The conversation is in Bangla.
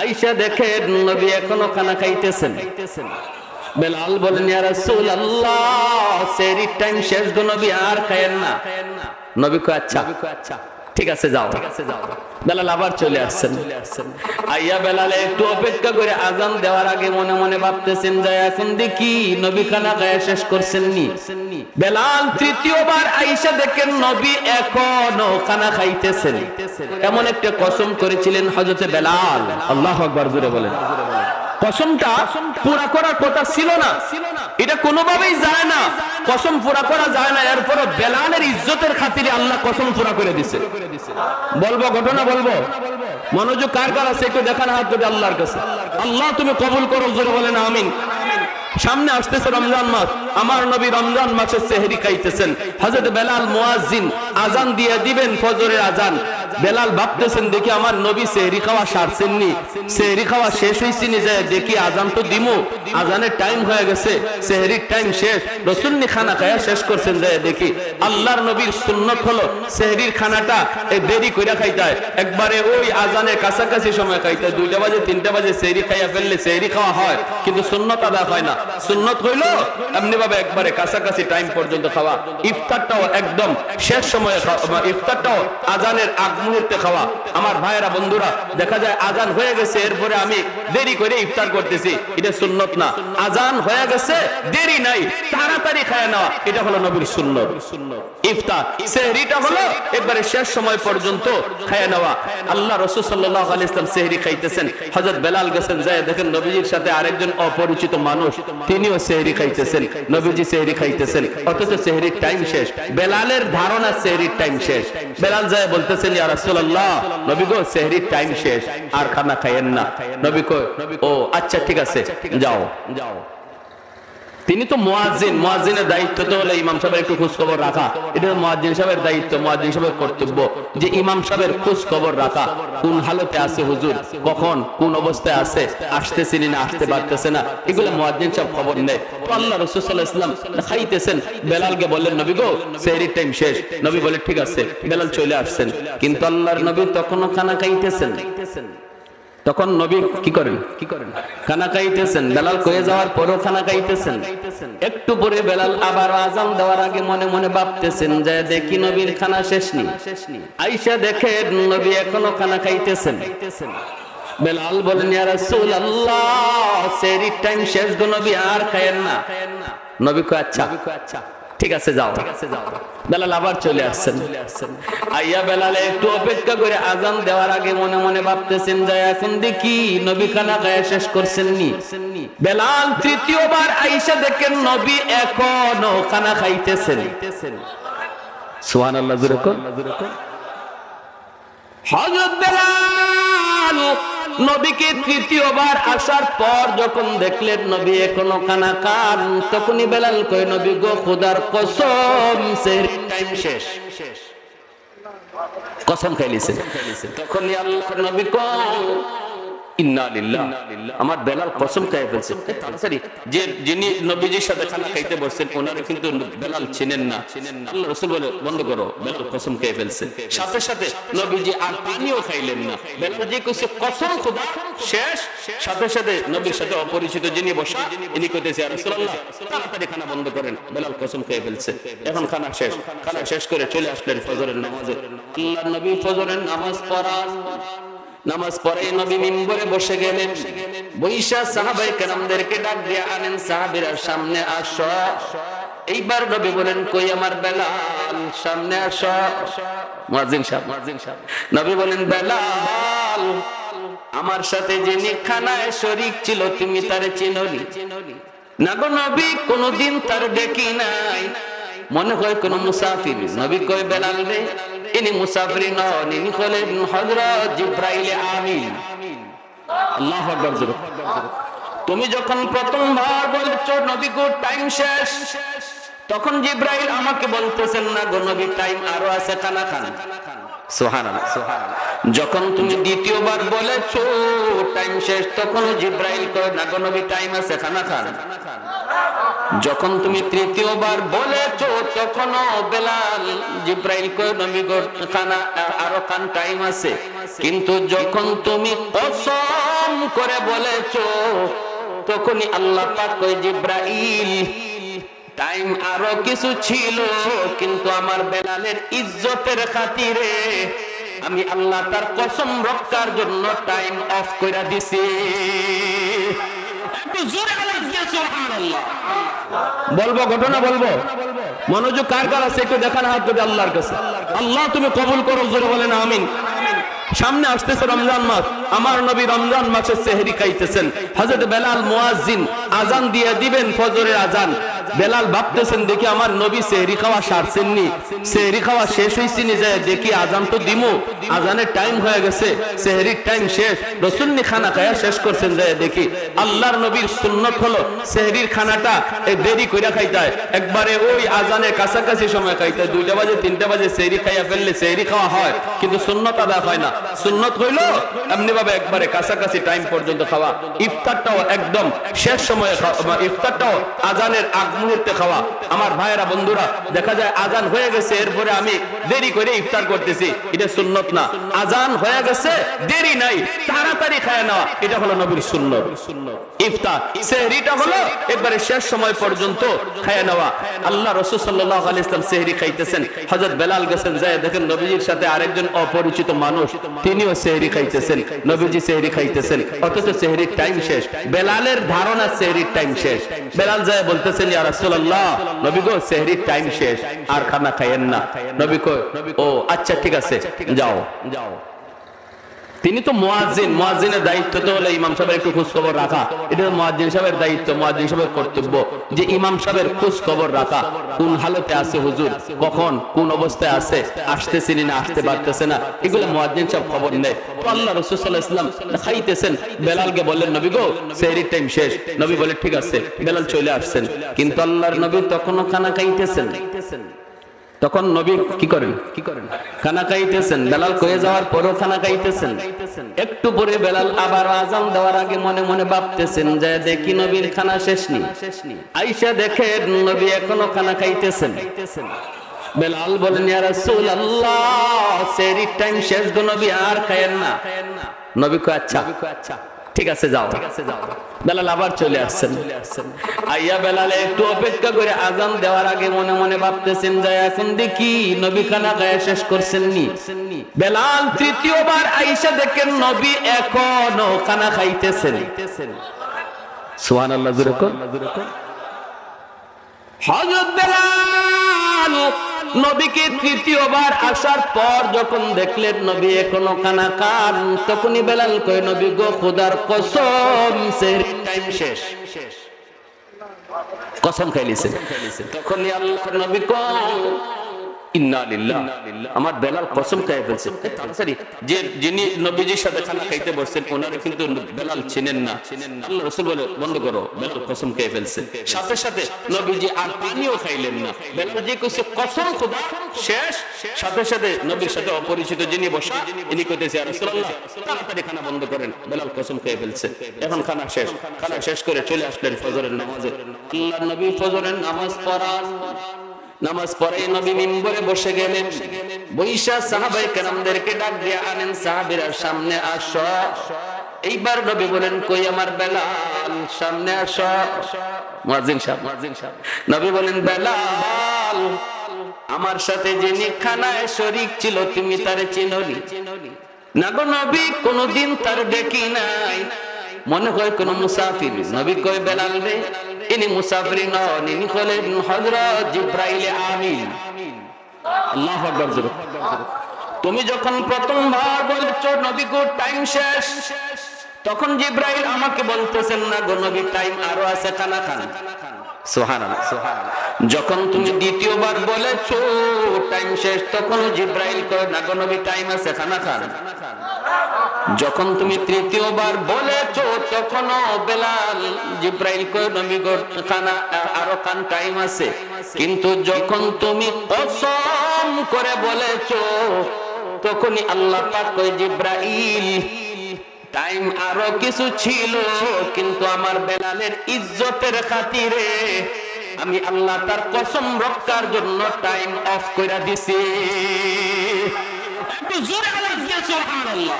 আইসা দেখে নবী এখনও খানা খাইতেছেন। বেলাল বলেন ইয়া রাসূলুল্লাহ সেরি টাইম শেষ গো নবী আর খায়েন না। নবী কো আচ্ছা। নবী কো যাও ঠিক আছে, যাও। বেলাল আবার চলে আসছেন। আইয়া বেলালে একটু অপেক্ষা করে আজান দেওয়ার আগে মনে মনে ভাবতেছেন যে এখন দেখি নবী খানা খায়া শেষ করছেন নি বেলাল তৃতীয়বার আইসা দেখেন নবী এখনও খানা খাইতেছেন। এমন একটা কসম করেছিলেন হযরতে বেলাল। আল্লাহু আকবার জোরে বলেন। কসমটা পুরা করার কথা ছিল না। এটা কোনোভাবেই যায় না। কসম পুরা করা যায় না। এরপর বেলালের ইজ্জতের খাতিরে আল্লাহ কসম পুরা করে দিছে। বলব, ঘটনা বলব? মনোযোগ কার কার আছে একটু দেখানো হাত করে আল্লাহর কাছে। আল্লাহ তুমি কবুল করো, জোরে বলেন, আমিন। সামনে আসতেছে রমজান মাস। আমার নবী রমজান মাসে সেহরি খাইতেছেন। হযরত বেলাল মুয়াজ্জিন আজান দিয়ে দিবেন ফজরের আজান বেলাল ভাবতেছেন, দেখি আমার নবী সেহরি খাওয়া সারছেননি। সেহরি খাওয়া শেষ হইছে নি যায় দেখি আজান তো দিমু। আজানের টাইম হয়ে গেছে, সেহরির টাইম শেষ। রসুল নি খানা খায়া শেষ করছেন যায় দেখি। আল্লাহর নবীর সুন্নত হলো সেহরির খানাটা এই দেরি কইরা খাইতে হয়। একবারে ওই আজানের কাছাকাছি সময় খাইতে হয়। দুইটা বাজে, তিনটা বাজে সেহরি খাইয়া ফেললে সেহরি খাওয়া হয়, কিন্তু সুন্নত আদা হয় না। সুন্নত হইল এমনি ভাবে একবারে কাছাকাছি টাইম পর্যন্ত খাওয়া। ইফতারটাও একদম শেষ সময়ে ইফতারটাও আজানের আগ মুহূর্তে খাওয়া। আমার ভাইয়েরা, বন্ধুরা, দেখা যায় আজান হয়ে গেছে, এরপরে আমি দেরি করে ইফতার করতেছি। এটা সুন্নত না। আজান হয়ে গেছে, দেরি নাই। তাড়াতাড়ি খায় এটা হলো নবীর সুন্নত। ইফতার। সেহরিটা হলো শেষ সময় পর্যন্ত খায় নেওয়া। আল্লাহ রসুল সাল্লাহ সেহরি খাইতেছেন। হজরত বেলাল গেছেন যায় দেখেন নবীজির সাথে আরেকজন অপরিচিত মানুষ, তিনিও সেহরি খাইতেছেন। নবীজি সেহরি খাইতেছেন। অথচ সেহরির টাইম শেষ। বেলালের ধারণা সেহরির টাইম শেষ। বেলাল যায় বলতেছেন, ইয়া রাসূলুল্লাহ নবী গো সেহরির টাইম শেষ আর খানা খাইয়েন না। নবী ও আচ্ছা ঠিক আছে। যাও। যাও। তিনি তো মুয়াজ্জিন, মুয়াজ্জিনের দায়িত্ব তো হলো ইমাম সাহেবের একটু খোঁজ খবর রাখা। এটা মুয়াজ্জিন সাহেবের দায়িত্ব, মুয়াজ্জিন সাহেবের কর্তব্য যে ইমাম সাহেবের খোঁজ খবর রাখা। কোন হালতে আছে হুজুর? কখন? কোন অবস্থায় আছে? আসতেছে না, আসতে পারতেছে না? এগুলো মুয়াজ্জিন সাহেব খবর নেয়। তো আল্লাহ রাসূল সাল্লাল্লাহু আলাইহি খাইতেছেন বেলালকে বললেন, নবী গো সেহরির টাইম শেষ। নবী বলে, ঠিক আছে। বেলাল চলে আসছেন। কিন্তু আল্লাহর নবী তখনও খানা খাইতেছেন। তখন নবী কি করেন? কি করেন? খানা খাইতেছেন। বেলাল কয়ে যাওয়ার পরও খানা খাইতেছেন। একটু পরে বেলাল আবার আজান দেওয়ার আগে মনে মনে ভাবতেছেন যে দেখি নবীর খানা শেষ নি। আইসা দেখে নবী এখনও খানা খাইতেছেন। বেলাল বলেন, ইয়া রাসূলুল্লাহ সেহরির টাইম শেষ গো নবী, আর খায়েন না। নবী কয় আচ্ছা। ঠিক আছে যাও ঠিক আছে, যাও। বেলাল আবার চলে আসছেন। আইয়া বেলালে একটু অপেক্ষা করে আজান দেওয়ার আগে মনে মনে ভাবতেছেন যে এখন দেখি নবী খানা গায়ে শেষ করছেন নি বেলাল তৃতীয়বার আইসা দেখেন নবী এখনও খানা খাইতেছেন। সুবহানাল্লাহ, জোরে কোন। হযরত বেলাল নবীকে তৃতীয়বার আসার পর যখন দেখলেন নবী এখনও কানা কান তখনই বেলাল কই নবী গো, খোদার কসম, সেহরি টাইম শেষ। কসম খাইলিছে। তখনই আল্লাহর নবী কয় আমার বেলাল কসম ফেলছে। যে যিনি নবীজির সাথে খানা খাইতে বসছেন, ওনারা কিন্তু বেলাল চিনেন না। আল্লাহ রাসূল বলে, বন্ধ করো, বেলাল কসম ফেলছে। সাথে সাথে নবীজি আর পানিও খাইলেন না। বেলাল যে কইছে, কসম খোদা, শেষ। সাথে সাথে নবীর সাথে অপরিচিত যিনি বসা, ইনি কইতেছে আর তাড়াতাড়ি খানা বন্ধ করেন। বেলাল কসম খেয়ে ফেলছে। এখন খানা শেষ। খানা শেষ করে চলে আসলেন ফজরের নামাজে। নবী ফজরের নামাজ পড়া নামাজ পড়ে নবী মিম্বরে বসে গেলেন। বৈশা সাহাবাই কেরামদেরকে ডাক দিয়ে আনেন, সাহাবীরা, সামনে আসো। এইবার নবী বলেন, কই আমার বেলাল? সামনে আসো। নবী বলেন, বেলাল, আমার সাথে যিনি খানায় শরীক ছিল, তুমি তারে চিনলি না গো নবী, কোনদিন তার দেখি নাই। মনে হয় কোন মুসাফির। নবী কয়, বেলাল রে ইনি মুসাফির নন ইনি হলেন হযরত জিব্রাইল আমিন। আল্লাহু আকবার, জোরে। তুমি যখন প্রথমবার বলছো নবী গো টাইম শেষ, তখন জিব্রাইল আমাকে বলতেছেন, না গো নবী টাইম আরও আছে খানা খান যখন তুমি দ্বিতীয়বার বলেছ টাইম শেষ তখন জিব্রাইল কয়, না গো নবী টাইম আছে খানা খান যখন তুমি তৃতীয়বার বলেছ, তখনও বেলাল জিব্রাইল নবী খানা, আরও খান টাইম আছে। কিন্তু যখন তুমি কসম করে বলেছ, তখনই আল্লাহ পাক জিব্রাইল টাইম আরও কিছু ছিল, কিন্তু আমার বেলালের ইজ্জতের খাতিরে আমি আল্লাহ তার কসম রক্ষার জন্য টাইম অফ কইরা দিছি। বলব, ঘটনা বলব? মনোযোগ কার কার আছে একটু দেখার হাত দেবে আল্লাহর কাছে। আল্লাহ, তুমি কবুল করো, জোরে বলেন, আমিন। সামনে আসতেছে রমজান মাস। আমার নবী রমজান মাসে সেহরি খাইতেছেন। হযরত বেলাল মুয়াজ্জিন আজান দিয়ে দিবেন ফজরের আজান। বেলাল ভাবতেছেন, দেখি আমার নবী সেহরি খাওয়া সারছেননি। সেহরি খাওয়া শেষ হইছিনি যায়, দেখি আজান তো দিমু। আজানের টাইম হয়ে গেছে, সেহরির টাইম শেষ। রসুলনি খানা খায়া শেষ করছেন যায়, দেখি আল্লাহর নবীর সুন্নত হলো সেহরির খানাটা দেরি কইরা খাইতে হয় একবারে ওই আজানের কাছাকাছি সময় খাইতে হয় দুইটা বাজে, তিনটা বাজে সেহরি খাইয়া ফেললে সেহরি খাওয়া হয়, কিন্তু সুন্নত আদা হয় না। সুন্নত হইল এমনি ভাবে একবারে কাছাকাছি টাইম পর্যন্ত খাওয়া। ইফতারটাও একদম শেষ সময়ে ইফতারটাও আজানের আগ মুহূর্তে খাওয়া। আমার ভাইয়েরা, বন্ধুরা, দেখা যায় আজান হয়ে গেছে, এরপরে আমি দেরি করে ইফতার করতেছি। এটা সুন্নত না। আজান হয়ে গেছে, দেরি নাই, তাড়াতাড়ি খায় নেওয়া। এটা হলো নবীর সুন্নত। ইফতার, সেহরিটা হলো একবারে শেষ সময় পর্যন্ত খায় নেওয়া। আল্লাহ রসুল সাল্লাহ আলি ইসলাম সেহরি খাইতেছেন। হজরত বেলাল গেছেন যায় দেখেন নবীজির সাথে আরেকজন অপরিচিত মানুষ, তিনিও সেহরি খাইতেছেন। নবীজি সেহরি খাইতেছেন। অথচ সেহরির টাইম শেষ। বেলালের ধারণা সেহরির টাইম শেষ। বেলাল যায় বলতেছেন, ইয়া রাসূলুল্লাহ। নবী গো সেহরির টাইম শেষ আর খানা খাইয়েন না। নবী কয় ও আচ্ছা ঠিক আছে। যাও। যাও। তিনি তো মুয়াজ্জিন, মুয়াজ্জিনের দায়িত্ব তো হলো ইমাম সাহেবের একটু খোঁজ খবর রাখা। এটা তো মুয়াজ্জিন সাহেবের দায়িত্ব, মুয়াজ্জিন সাহেবের কর্তব্য যে ইমাম সাহেবের খোঁজ খবর রাখা। কোন হালতে আছে হুজুর? কখন? কোন অবস্থায় আছে? আসতেছে না, আসতে পারতেছে না। এগুলো মুয়াজ্জিন সাহেব খবর নেয়। তো আল্লাহ রাসূল সাল্লাল্লাহু আলাইহি ওয়াসাল্লাম খাইতেছেন বেলালকে বললেন, নবী গো, সেহরির টাইম শেষ। নবী বলে, ঠিক আছে। বেলাল চলে আসছেন। কিন্তু আল্লাহর নবী তখনও খানা খাইতেছেন তখন নবী কি করেন? কি করেন? খানা খাইতেছেন। বেলাল কয়ে যাওয়ার পরও খানা খাইতেছেন। একটু পরে বেলাল আবার আজান দেওয়ার আগে মনে মনে ভাবতেছেন যে দেখি নবীর খানা শেষ নি আইসা দেখে নবী এখনও খানা খাইতেছেন। বেলাল বলেন ইয়া রাসূলুল্লাহ সেহরির টাইম শেষ গো নবী আর খায়েন না। নবী কয় আচ্ছা। আচ্ছা। ঠিক আছে, যাও। বেলাল আবার চলে আসছেন। আইয়া বেলালে একটু অপেক্ষা করে আজান দেওয়ার আগে মনে মনে ভাবতেছেন যে এখন দেখি নবী খানা গায়ে শেষ করছেন নি বেলাল তৃতীয়বার আইসা দেখেন নবী এখনও খানা খাইতেছেন। সুবহানাল্লাহ, জোরে কর হযরত বেলাল নবীকে তৃতীয়বার আসার পর যখন দেখলেন নবী এখনও কানা কান তখনই বেলাল কয়, নবী গো, খোদার কসম টাইম শেষ। কসম খাইলিছে। তখনই আল্লাহ নবী কয় আমার বেলাল কসম যে যিনি নবীজির সাথে খানা খাইতে বসছেন কিন্তু বেলাল না। আল্লাহ রাসূল বলে, বন্ধ করো, বেলাল কসম খেয়ে সাথে সাথে নবীজি আর পানিও খাইলেন না। বেলাল যে কইছে, কসম খোদা, শেষ। সাথে সাথে নবীর সাথে অপরিচিত যিনি বসা, ইনি কইতেছে আর তাড়াতাড়ি খানা বন্ধ করেন। বেলাল কসম খেয়ে ফেলছে। এখন খানা শেষ। খানা শেষ করে চলে আসলেন ফজরের নামাজে। আল্লাহর নবী ফজরের নামাজ পড়া নামাজ পড়ে নবী মিম্বরে বসে গেলেন। বৈশা সাহাবাই কেরামদেরকে ডাক দিয়ে আনেন, সাহাবীরা, সামনে আসো। এইবার নবী বলেন, কই আমার বেলাল? সামনে আসো। সাহেব সাহেব, নবী বলেন আমার সাথে খানায় শরীক ছিল, তুমি তারে চিননি? না গো নবী, কোনদিন তার দেখি নাই। মনে হয় কোন মুসাফির। নবী কয়, বেলাল রে ইনি মুসাফির নন, ইনি হলেন হযরত জিব্রাইল আমিন। আল্লাহু আকবার, জোরে। তুমি যখন প্রথমবার বলছো নবী গো টাইম শেষ। তখন জিব্রাইল আমাকে বলতেছেন, না গো নবী টাইম আরও আছে খানা খান সুবহানাল্লাহ সুবহানাল্লাহ। যখন তুমি দ্বিতীয়বার বলেছ টাইম শেষ তখন জিব্রাইল কয়, না গো নবী টাইম আছে খানা খান যখন তুমি তৃতীয়বার বলেছ, তখনও বেলাল জিব্রাইল আরও কান টাইম আছে। কিন্তু যখন তুমি কসম করে বলেছ, তখনই আল্লাহ পাক জিব্রাইল টাইম আরও কিছু ছিল, কিন্তু আমার বেলালের ইজ্জতের খাতিরে আমি আল্লাহ তার কসম রক্ষার জন্য টাইম অফ করে দিছি। একটু জোরে সুবহানাল্লাহ।